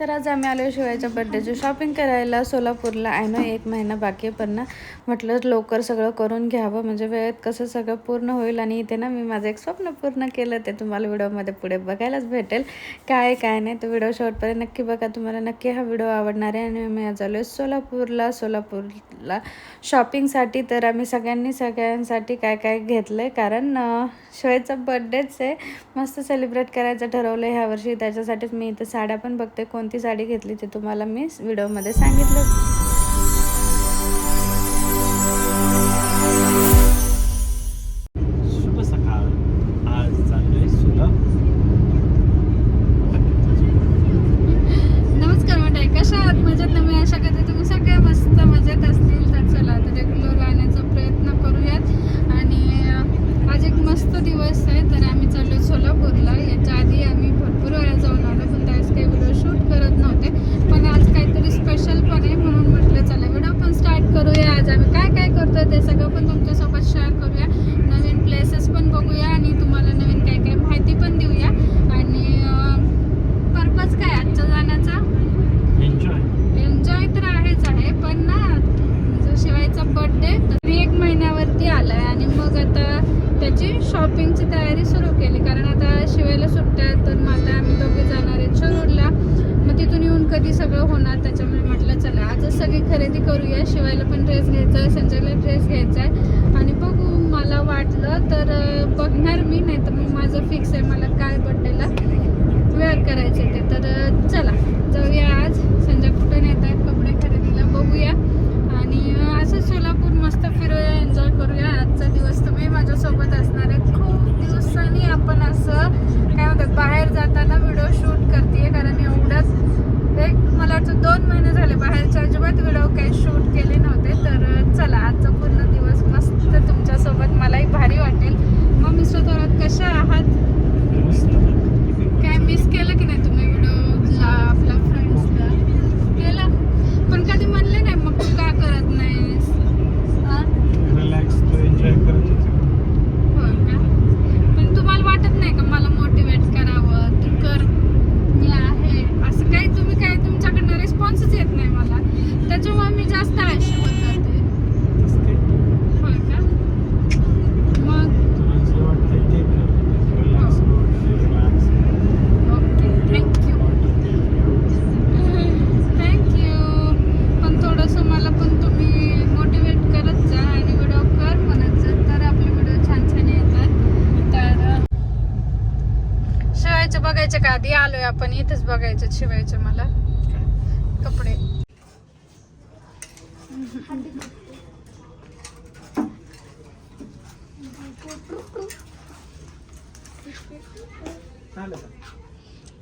तर आज आम्ही आलो शिवायच्या बड्डेची शॉपिंग करायला सोलापूरला. आहे ना एक महिना बाकी आहे पण ना म्हटलं लवकर सगळं करून घ्यावं. म्हणजे वेळेत कसं सगळं पूर्ण होईल आणि इथे ना मी माझं एक स्वप्न पूर्ण केलं ते तुम्हाला व्हिडिओमध्ये पुढे बघायलाच भेटेल. काय काय नाही तो व्हिडिओ शॉर्टपर्यंत नक्की बघा. तुम्हाला नक्की हा व्हिडिओ आवडणार आहे आणि मी आज आलो आहे सोलापूरला सोलापूरला शॉपिंगसाठी तर आम्ही सगळ्यांनी सगळ्यांसाठी काय काय घेतलं आहे कारण शिवायचा बड्डेच आहे. मस्त सेलिब्रेट करायचं ठरवलं आहे ह्यावर्षी त्याच्यासाठीच मी इथं साड्या पण बघते कोणती साडी घेतली ते तुम्हाला मी व्हिडिओमध्ये सांगितलं शुभ सकाळ आज चाललोय सुलभ नमस्कार मंडळी कशा आहात मजेत ना मी आशा करते तुम्ही सगळे मस्त मजेत असतील तर चला आता रेग्युलर राहण्याचा प्रयत्न करूयात आणि अं, आज एक मस्त दिवस आहे तर आम्ही चाललो सोलापूरला याच्या आधी आम्ही भरपूर वेळा जाऊन आलो पण त्यावेळेस काही व्हिडिओ शूट करत नव्हते पण आज काहीतरी स्पेशल पण आहे म्हणून म्हटलं चला व्हिडिओ पण स्टार्ट करूया आज आम्ही काय काय करतोय ते सगळं पण तुमच्यासोबत शेअर करूया नवीन प्लेसेस पण बघूया आणि तुम्हाला नवीन काय काय माहिती पण देऊया आणि पर्पज काय आजच्या जाण्याचा एन्जॉय एन्जॉय तर आहेच आहे पण ना जो शिवायचा बर्थडे तरी एक महिन्यावरती आलाय आणि मग आता त्याची शॉपिंगची तयारी सुरू केली कारण आता शिवायला सुट्ट्या आहेत तर मग आता आम्ही दोघे जाणार आहेत शिरूरला मग तिथून येऊन कधी सगळं होणार त्याच्यामुळे म्हटलं चला आजच सगळी खरेदी करूया शिवायला पण ड्रेस घ्यायचा आहे संजयला ड्रेस घ्यायचा आहे आणि बघू मला वाटलं तर अं, बघणार मी नाही तर मग माझं फिक्स आहे मला काय बर्थडेला वेअर करायचे ते तर अं, चला जाऊया आज संजय कुठे नेत आहेत कपडे खरेदीला बघूया आणि अं, असं सोलापूर मस्त फिरूया एन्जॉय करूया आजचा दिवस तुम्ही माझ्यासोबत असणार आहेत खूप दिवसांनी आपण असं काय म्हणतात बाहेर जाताना व्हिडिओ शूट करते कारण एवढ्यात एक मला वाटतं दोन महिने झाले बाहेरच्या अजिबात व्हिडिओ काही शूट केले नव्हते तर अं, चला आजचा पूर्ण दिवस मस्त तुमच्यासोबत मलाही भारी वाटेल मग मिस्टर थोरात कशा आहात काय मिस केलं की नाही तुम्ही व्हिडिओला आपल्या फ्रेंड्सला केलं पण कधी म्हणले नाही मग तू का करत नाहीस हा? रिलॅक्स तू एन्जॉय करत होती होय का पण तुम्हाला वाटत नाही का मला मोटिवेट करावं तू कर मी आहे असं काही तुम्ही काय तुमच्याकडनं रिस्पॉन्सच येत नाही मला त्याच्यामुळे मी जास्त आयुष्य होत जाते तसं काही नाही. होय का मग तुला जे वाटतंय ते कर relax relax okay thank you thank you पण थोडंसं मला पण तुम्ही मोटिवेट करत जा आणि व्हिडिओ कर म्हणत जा तर आपले व्हिडिओ छान छान येतात तर शिवायचं बघायचं का? आधी आलोय आपण इथेच बघायचं शिवायचं मला. कपडे.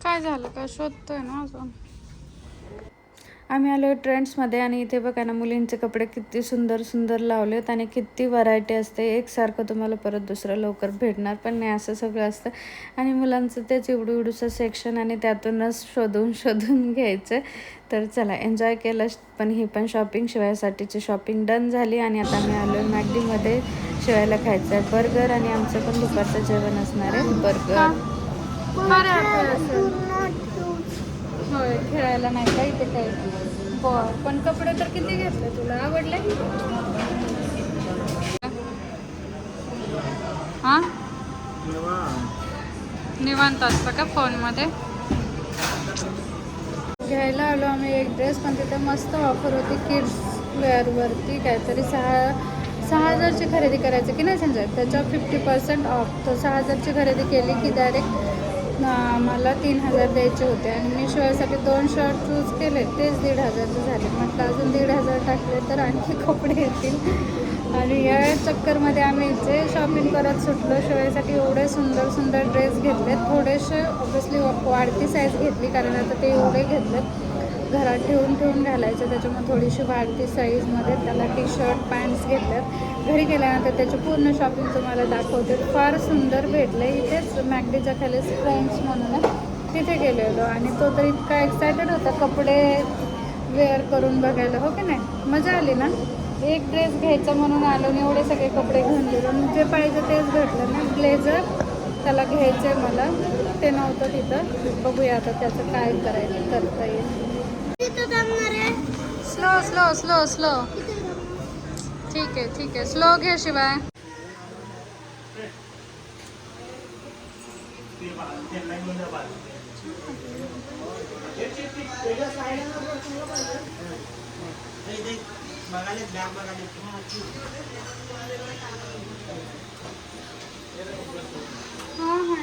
काय झालं? काय शोधतोय ना अजून? आम्ही आलो ट्रेंड्समध्ये आणि इथे बघा ना मुलींचे कपडे किती सुंदर सुंदर लावलेत आणि किती व्हरायटी असते. एकसारखं तुम्हाला परत दुसरं लवकर भेटणार पण नाही असं सगळं असतं. आणि मुलांचं तेच एवढं सेक्शन आणि त्यातूनच शोधून शोधून घ्यायचं तर चला एन्जॉय केलं पण ही पण शॉपिंग शिवायसाठीची शॉपिंग डन झाली आणि आता मी आलो मॅगडीमध्ये शिवायला खायचं आहे बर्गर आणि आमचं पण दुपारचं जेवण असणार आहे बर्गर होय खेळायला नाही का इथे काही? बर पण कपडे तर किती घेतले तुला? आवडले? हा? निवांत असतं का फोनमध्ये? घ्यायला आलो आम्ही एक ड्रेस पण तिथे मस्त ऑफर होती किड्स वेअरवरती काहीतरी सहा सहा हजारची खरेदी करायची की नाही संजय? त्याच्यावर फिफ्टी पर्सेंट ऑफ तर सहा हजारची खरेदी केली की डायरेक्ट मला तीन हजार द्यायचे होते आणि मी शिवायसाठी दोन शर्ट चूज केले तेच दीड हजारचे झाले. म्हटलं अजून दीड हजार टाकले तर आणखी कपडे येतील. आणि या चक्करमध्ये आम्ही जे शॉपिंग करत सुटलो शिवायसाठी एवढे सुंदर सुंदर ड्रेस घेतलेत. थोडेसे ऑब्विसली वाढती साईज घेतली कारण आता ते एवढे घेतलेत. घरात ठेवून ठेवून घालायचं. त्याच्यामुळे थोडीशी वाढती साईजमध्ये त्याला टी शर्ट पॅन्ट्स घेतल्यात. घरी गेल्यानंतर त्याची पूर्ण शॉपिंग तुम्हाला दाखवते. फार सुंदर भेटलं इथेच मॅगडीच्या खाली फ्रेंड्स म्हणून आहे तिथे गेलेलो आणि तो तर इतका एक्सायटेड होता. कपडे वेअर करून बघायला हो की नाही? मजा आली ना? एक ड्रेस घ्यायचा म्हणून आलो आणि एवढे सगळे कपडे घेऊन गेलो. जे पाहिजे तेच भेटलं ना? ब्लेझर त्याला घ्यायचं आहे मला. ते नव्हतं तिथं. बघूया आता त्याचं काय करायचं करता येईल. स्लो स्लो स्लो स्लो ठीक आहे ठीक आहे. स्लो घे शिवाय. हा हा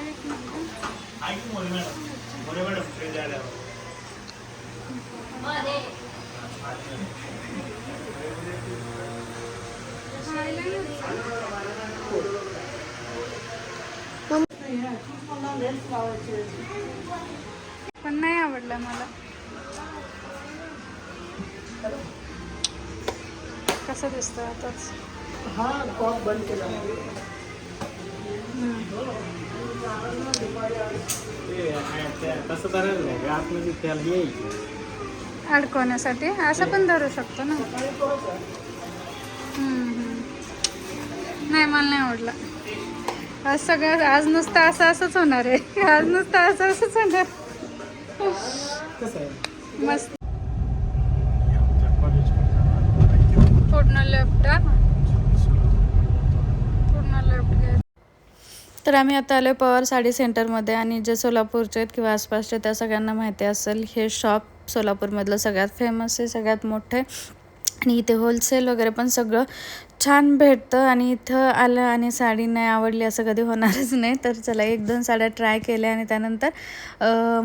पण नाही आवडला मला. कसं दिसतं आताच? हा कॉक बंद केला. तसं करायला नाही. आतमध्ये त्याला येईल. अडकवण्यासाठी. असं पण धरू शकतो ना. नाही मला नाही आवडला. आज सगळं आज नुसतं असं असंच होणार आहे. आज नुसतं असं असंच होणार. मस्त. पूर्ण लेफ्ट पूर्ण लेफ्ट घ्यायचं तर आम्ही आता आलो पवार साडी सेंटरमध्ये आणि जे सोलापूरचे आहेत किंवा आसपासचे त्या सगळ्यांना माहिती असेल हे शॉप सोलापूरमधलं सगळ्यात फेमस आहे सगळ्यात मोठं आहे. आणि इथे होलसेल वगैरे पण सगळं छान भेटतं आणि इथं आलं आणि साडी नाही आवडली असं कधी होणारच नाही. तर चला एक दोन साड्या ट्राय केल्या आणि त्यानंतर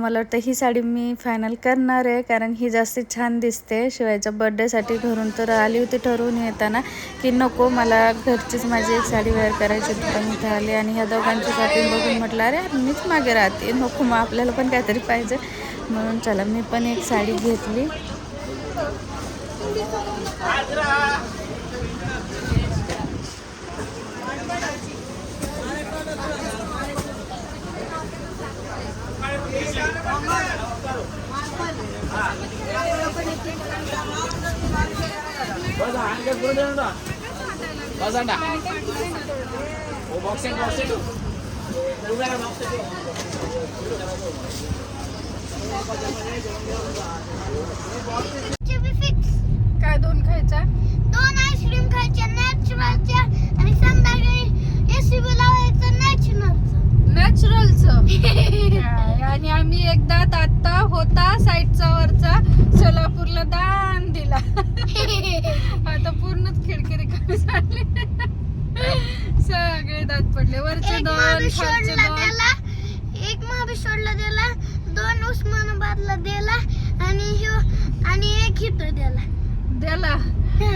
मला वाटतं ही साडी मी फायनल करणार आहे. कारण ही जास्तीत छान दिसते. शिवायच्या बड्डेसाठी घरून तर आली होती ठरवून येताना की नको मला घरचीच माझी एक साडी वेअर करायची होती पण इथे आली आणि ह्या दोघांची शॉपिंग बघून म्हटलं अरे मीच मागे राहते. नको मग आपल्याला पण काहीतरी पाहिजे. म्हणून चला मी पण एक साडी घेतली. काय दोन खायच्या दोन आईस्क्रीम खायच्या नॅचरलच्या आणि संध्याकाळी एसी लावायचं नॅचरलचं नॅचरलचं आणि आम्ही एकदा आता होता साईडचा वरचा सोलापूरला दान दिला. आता पूर्णच खिडकी रिकामी झाली. सगळे दात पडले. वरचे दोन खालचे दोन. एक महाबळेश्वरला दिला दोन उस्मानाबादला दिला आणि ह्यो आणि एक इथं दिला. द्याला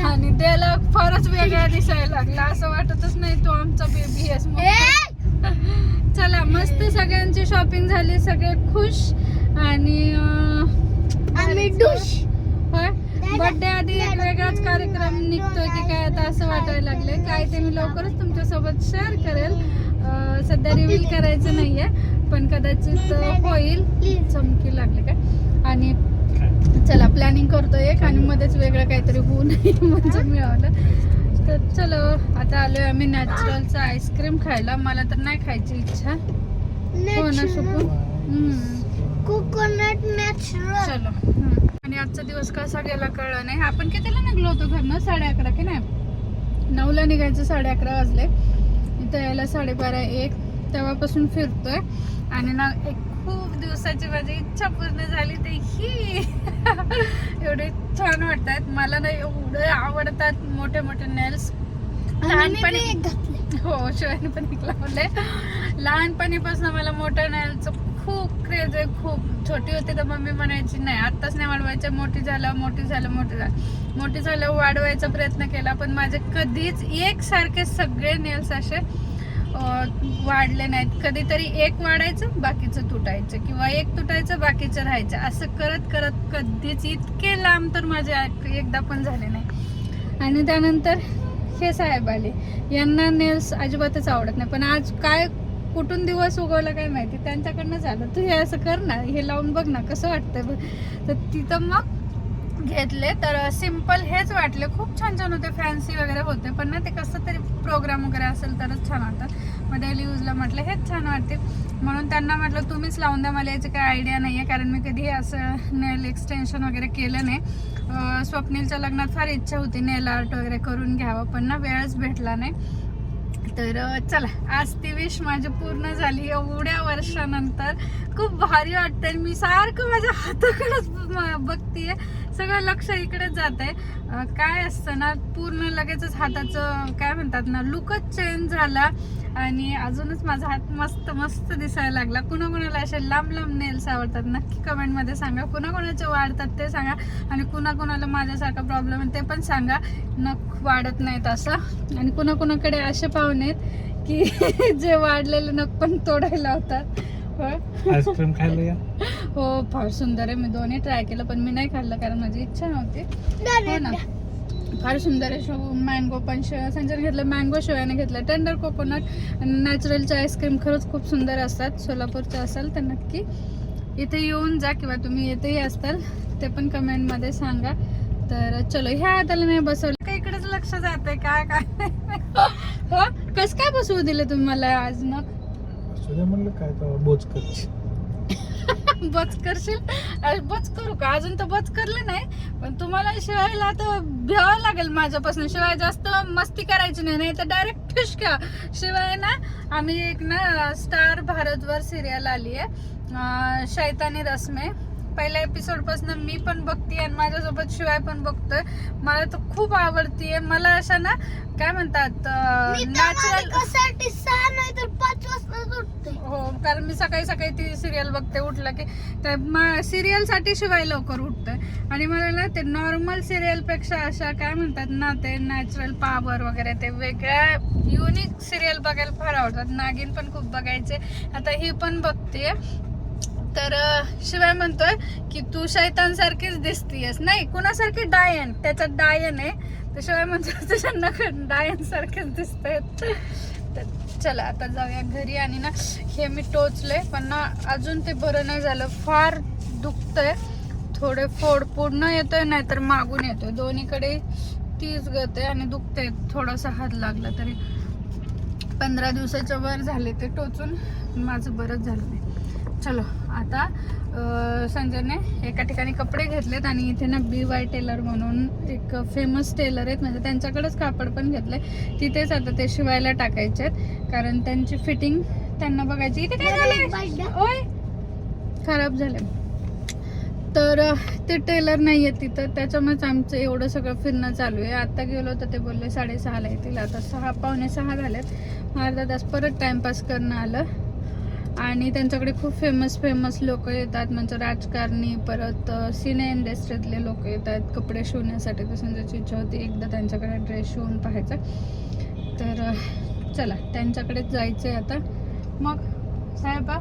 आणि द्याला फारच वेगळा दिसायला लागला. असं वाटतच नाही तो आमचा बेबी आहेस! चला मस्त सगळ्यांची शॉपिंग झाली सगळे खुश. आणि बर्थडे आधी एक वेगळाच कार्यक्रम निघतोय की काय आता असं वाटायला लागले काय ते मी लवकरच तुमच्यासोबत शेअर करेल. सध्या रिव्हील करायचं नाहीये. पण कदाचित होईल. चमकी लागले काय? आणि चला प्लॅनिंग करतो एक आणि मध्येच वेगळं काहीतरी होऊ नये म्हणजे मिळवलं तर चलो आता आलोय आम्ही नॅचरलचं आईस्क्रीम खायला. मला तर नाही खायची इच्छा. हो ना शुकू. कोकोनट नॅचरल चलो. आणि आजचा दिवस कसा गेला कळलं नाही. आपण कितीला निघलो होतो घरनं साडे अकरा की नाही? नऊला निघायचं साडे अकरा वाजले. इथं यायला साडेबारा एक. तेव्हापासून फिरतोय. आणि ना एक खूप दिवसाची माझी इच्छा पूर्ण झाली ते ही एवढे छान वाटतात. मला ना एवढे आवडतात मोठे मोठे नेल्स. लहानपणी हो शिवानी पण एक लावले. लहानपणीपासून मला मोठ्या नेलचं खूप क्रेज आहे खूप. छोटी होती तर मम्मी म्हणायची नाही आत्ताच नाही वाढवायचं. मोठी झालं मोठी झालं मोठी झालं. मोठी झालं वाढवायचा प्रयत्न केला पण माझे कधीच एकसारखे सगळे नेल्स असे वाढले नाहीत. कधीतरी एक वाढायचं बाकीचं तुटायचं किंवा एक तुटायचं बाकीचं राहायचं. असं करत करत कधीच इतके लांब तर माझे एकदा पण झाले नाही. आणि त्यानंतर हे साहेब आले. यांना नेल्स अजिबातच आवडत नाही. पण आज काय कुठून दिवस उगवला काय माहिती? त्यांच्याकडनं झालं. तू हे असं कर ना. हे लावून बघ ना कसं वाटतं बघ. तर तिथं मग घेतले. तर सिंपल हेच वाटले. खूप छान छान होते. फॅन्सी वगैरे होते. पण ना ते कसं तरी प्रोग्राम वगैरे असेल तरच छान वाटतात मग डेली यूजला म्हटलं हेच छान वाटते. म्हणून त्यांना म्हटलं तुम्हीच लावून द्या मला याची काही आयडिया नाही आहे कारण मी कधी असं नेल एक्सटेन्शन वगैरे केलं नाही. स्वप्नीलच्या लग्नात फार इच्छा होती नेल आर्ट वगैरे करून घ्यावं पण ना वेळच भेटला नाही. तर चला आज ती विश माझी पूर्ण झाली एवढ्या वर्षानंतर. खूप भारी वाटतंय मी सारखं माझ्या हाताकडेच बघतीये. सगळं लक्ष इकडेच जात आहे काय असतं ना पूर्ण लगेचच हाताचं काय म्हणतात ना लुकच चेंज झाला. आणि अजूनच माझा हात मस्त मस्त दिसायला लागला. कुणाकुणाला असे लांब लांब नेल्स आवडतात नक्की कमेंटमध्ये सांगा. कुणाकुणाचे वाढतात ते सांगा. आणि कुणाकुणाला माझ्यासारखा प्रॉब्लेम आहे ते पण सांगा. नख वाढत नाहीत असं. आणि कुणाकुणाकडे असे पाहुणे आहेत की जे वाढलेले नख पण तोडायला होतात आईस्क्रीम खायला या. हो फार सुंदर आहे. मी दोन्ही ट्राय केलं पण मी नाही खाल्लं कारण माझी इच्छा नव्हती. हो ना. फार सुंदर आहे. शो मँगो पण संजय घेतलं मँगो शिवायने घेतलं टेंडर कोकोनट आणि नॅचरलचे आईस्क्रीम खरंच खूप सुंदर असतात. सोलापूरचे असाल तर नक्की. इथे येऊन जा किंवा तुम्ही येथेही असताल ते पण कमेंटमध्ये सांगा. तर चलो ह्या हाताला नाही बसवलं. का इकडेच लक्ष जाते काय काय? हो कस काय बसवू दिले तुम्ही मला आज मग? सूर्य म्हणलं काय तर बोच करशील? बच करशील? बच करू का? अजून तर बच करलं नाही. पण तुम्हाला शिवायला तर भ्यावं लागेल माझ्यापासून. शिवाय जास्त मस्ती करायची नाही नाही तर डायरेक्ट फिश घ्या शिवाय ना आम्ही एक ना स्टार भारतवर सिरियल आली आहे शैतानी रस्मे. पहिल्या एपिसोडपासून मी पण बघते आणि माझ्यासोबत शिवाय पण बघतोय. मला तर खूप आवडतीये. मला अशा ना काय म्हणतात नॅचरल तर हो कारण मी सकाळी सकाळी ती सिरियल बघते उठलं की. त्या सिरियलसाठी शिवाय लवकर उठतंय. आणि मला ना ते नॉर्मल सिरियलपेक्षा अशा काय म्हणतात ना ते नॅचरल पॉवर वगैरे ते वेगळ्या युनिक सिरियल बघायला फार आवडतात. नागिन पण खूप बघायचे. आता ही पण बघते तर शिवाय म्हणतोय की तू शैतांसारखीच दिसतीयस. नाही कुणासारखी डायन? त्याच्यात डायन आहे. तर शिवाय म्हणतोय तुझ्या नख डायन सारखेच दिसत तर चला आता जाऊया घरी. आणि ना हे मी टोचले पण ना अजून ते बरं नाही झालं. फार दुखतंय. थोडे फोड पूर्ण येतोय नाहीतर मागून येतोय. दोन्हीकडे तीच गत आहे आणि दुखतंय. थोडासा हात लागला तरी. पंधरा दिवसाच्या वर झाले ते टोचून. माझं बरंच झालं नाही. चलो आता संजयने एका ठिकाणी कपडे घेतलेत आणि इथे ना बी वाय टेलर म्हणून एक फेमस टेलर आहेत. म्हणजे त्यांच्याकडेच कापड पण घेतले तिथेच आता ते शिवायला टाकायचे आहेत कारण त्यांची फिटिंग त्यांना बघायची. इथे काय झालंय? ओय! खराब झाले तर ते टेलर नाही आहे तिथं. त्याच्यामुळेच आमचं एवढं सगळं फिरणं चालू आहे. आता गेलो तर ते बोलले साडेसहाला येतील आता सहा पावणे सहा झालेत. अर्धा तास परत टाइमपास करणं आलं. आणि त्यांच्याकडे खूप फेमस फेमस लोक येतात. म्हणजे राजकारणी परत सिने इंडस्ट्रीतले लोक येतात. कपडे शिवण्यासाठी तर संजयची इच्छा होती. एकदा त्यांच्याकडे ड्रेस शिवून पाहायचा. तर चला त्यांच्याकडेच जायचं आहे आता. मग साहेबा?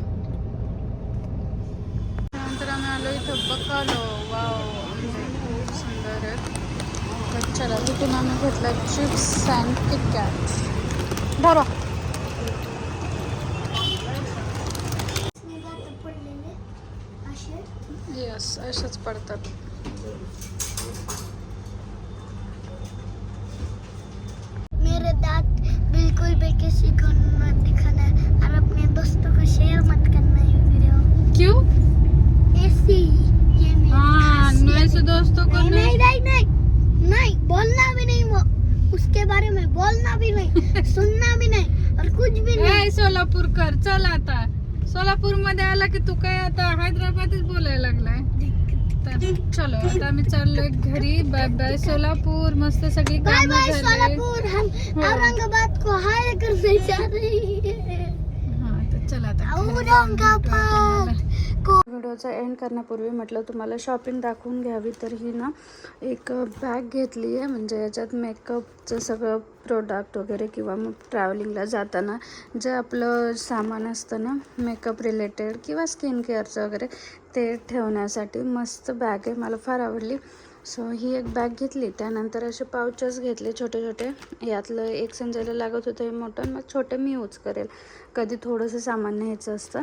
त्यानंतर आम्ही आलो इथं बकालो वाव म्हणजे खूप सुंदर आहेत तर चला तिथून आम्ही घेतला चिप्स अँड किटकॅट धरा. असेच पडतात. मेरे दांत बिल्कुल भी किसी को मत दिखाना और अपने दोस्तों को शेयर मत करना ये वीडियो क्यों? ऐसी ये मेरी हाँ खासियत नए से है। दोस्तों को नहीं नहीं नहीं नहीं नहीं बोलना भी नहीं वो। उसके बारे में बोलना भी नहीं सुनना भी नहीं और कुछ भी नहीं। ए सोलापूरकर चल आता। सोलापूरमध्ये आला की तू काय आता? हैदराबादच बोलायला लागलाय. तर चलो आता आम्ही चाललोय घरी. Bye bye. सोलापूर मस्त सगळी bye bye Solapur. Hmm. Aurangabad को हाय करने जा रही है हा तर चला आता औरंगाबाद. व्हिडिओचा एंड करण्यापूर्वी म्हटलं तुम्हाला शॉपिंग दाखवून घ्यावी. तर ही ना एक बॅग घेतली आहे. म्हणजे याच्यात मेकअपचं सगळं प्रोडक्ट वगैरे किंवा मग ट्रॅव्हलिंगला जाताना जे आपलं सामान असतं ना मेकअप रिलेटेड किंवा स्किन केअरचं वगैरे ते ठेवण्यासाठी मस्त बॅग आहे. मला फार आवडली. सो ही एक बॅग घेतली. त्यानंतर असे पाउचेस घेतले छोटे छोटे. यातलं एक संजयला लागत होतं हे मोठं मग छोटे मी यूज करेल. कधी थोडंसं सामान न्यायचं असतं.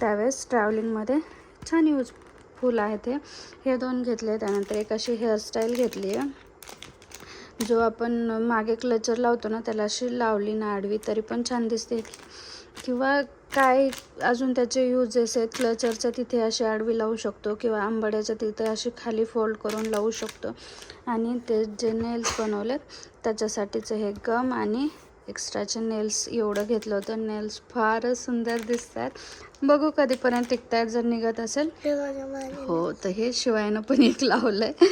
त्यावेळेस ट्रॅव्हलिंगमध्ये छान यूजफुल आहे ते हे. दोन घेतले त्यानंतर एक अशी हेअरस्टाईल घेतली आहे. जो आपण मागे क्लचर लावतो ना त्याला अशी लावली ना आडवी तरी पण छान दिसते. किंवा काय अजून त्याचे यूजेस आहेत क्लचरच्या तिथे अशी आडवी लावू शकतो किंवा आंबाड्याच्या तिथे अशी खाली फोल्ड करून लावू शकतो. आणि ते जे नेल्स बनवलेत त्याच्यासाठीचं हे गम आणि एक्स्ट्राचे नेल्स एवढं घेतलं होतं. नेल्स फारच सुंदर दिसतात बघू कधीपर्यंत टिकतात जर निघत असेल. हो तर हे शिवायनं पण एक लावलं आहे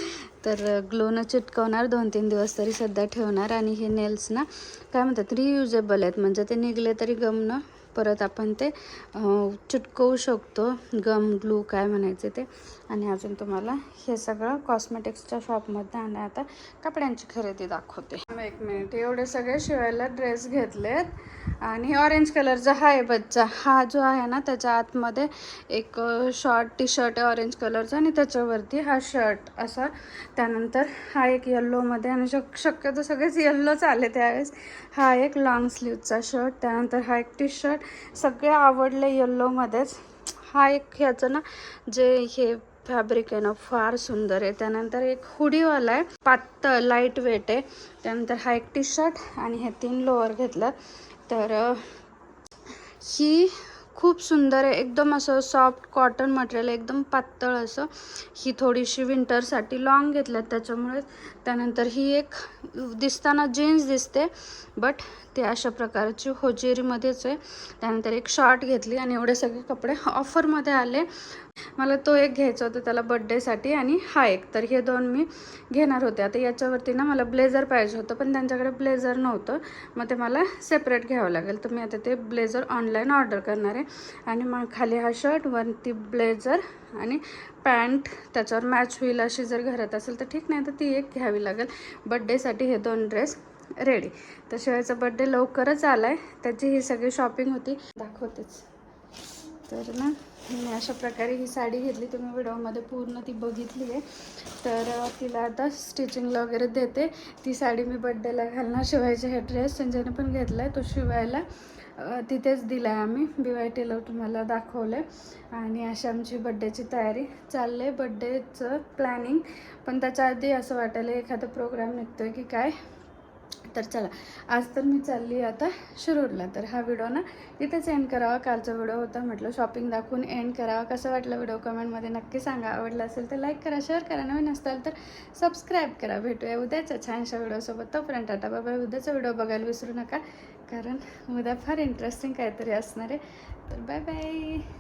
तर ग्लोनं चिटकवणार दोन तीन दिवस तरी सध्या ठेवणार. आणि हे नेल्स ना काय म्हणतात रियुजेबल आहेत. म्हणजे ते निघले तरी गमनं परत आपण ते चिटकवू शकतो. गम ग्लू काय म्हणायचे ते. आणि अजून तुम्हाला हे सगळं कॉस्मेटिक्सच्या शॉपमध्ये आणि आता कपड्यांची खरेदी दाखवते. एक मिनिट एवढे सगळे शिवायला ड्रेस घेतलेत. आणि ऑरेंज कलरचा हा आहे बच्चा. हा जो आहे ना त्याच्या आतमध्ये एक शॉर्ट टी शर्ट आहे ऑरेंज कलरचा आणि त्याच्यावरती हा शर्ट असा. त्यानंतर हा एक येल्लोमध्ये आणि शक शक्यतो सगळेच येल्लोच आले त्यावेळेस हा एक लॉंग स्लीवचा शर्ट त्यानंतर हा एक टी शर्ट सगळे आवडले येल्लोमध्येच हा एक ह्याचं ना जे हे फॅब्रिक आहे ना फार सुंदर आहे. त्यानंतर एक हुडीवाला आहे पातळ लाइट वेट आहे. त्यानंतर हा एक टी शर्ट आणि हे तीन लोअर घेतलं. तर ही खूप सुंदर आहे. एकदम असं सॉफ्ट कॉटन मटेरियल एकदम पातळ असं. ही थोडीशी विंटरसाठी लॉंग घेतल्यात त्याच्यामुळे त्यानंतर ही एक दिसताना जीन्स दिसते बट ते अशा प्रकारची होजेरीमध्येच आहे. त्यानंतर एक शॉर्ट घेतली आणि एवढे सगळे कपडे ऑफरमध्ये आले. मला तो एक घ्यायचा होता त्याला बड्डेसाठी आणि हा एक. तर हे दोन मी घेणार होते. आता याच्यावरती ना मला ब्लेझर पाहिजे होतं पण त्यांच्याकडे ब्लेझर नव्हतं. मग ते मला सेपरेट घ्यावं लागेल. तर मी आता ते ब्लेझर ऑनलाईन ऑर्डर करणार आहे. आणि मग खाली हा शर्ट वरती ब्लेझर आणि पॅन्ट त्याच्यावर मॅच होईल अशी जर घरात असेल तर ठीक नाही तर ती एक घ्यावी लागेल. बड्डेसाठी हे दोन ड्रेस रेडी तर शिवायचा बड्डे लवकरच आला आहे त्याची ही सगळी शॉपिंग होती. दाखवतेच. तर ना मी अशा प्रकारे ही साडी घेतली. तुम्ही व्हिडिओमध्ये पूर्ण ती बघितली आहे. तर तिला आता स्टिचिंगला वगैरे देते. ती साडी मी बड्डेला घालणार. शिवायचे हे ड्रेस संजयने पण घेतला आहे तो शिवायला तिथेच दिला आहे आम्ही बी वाय टीला तुम्हाला दाखवलं आहे आणि अशी आमची बड्डेची तयारी चालली आहे बड्डेचं प्लॅनिंग पण त्याच्या आधी असं वाटायला एखादा प्रोग्राम निघतो आहे की काय? तर चला आज तर मी चालली आता शिरूरला. तर हा व्हिडिओ ना इथेच एंड करावा. कालचा व्हिडिओ होता म्हटलं शॉपिंग दाखवून एंड करावा. कसं वाटलं व्हिडिओ कमेंटमध्ये नक्की सांगा. आवडला असेल तर लाईक करा शेअर करा. नवीन असाल तर सबस्क्राईब करा. भेटूया उद्याच्या छानशा व्हिडिओसोबत तोपर्यंत टाटा बाबा. उद्याचा व्हिडिओ बघायला विसरू नका. कारण उद्या फार इंटरेस्टिंग काहीतरी असणार आहे. तर बाय बाय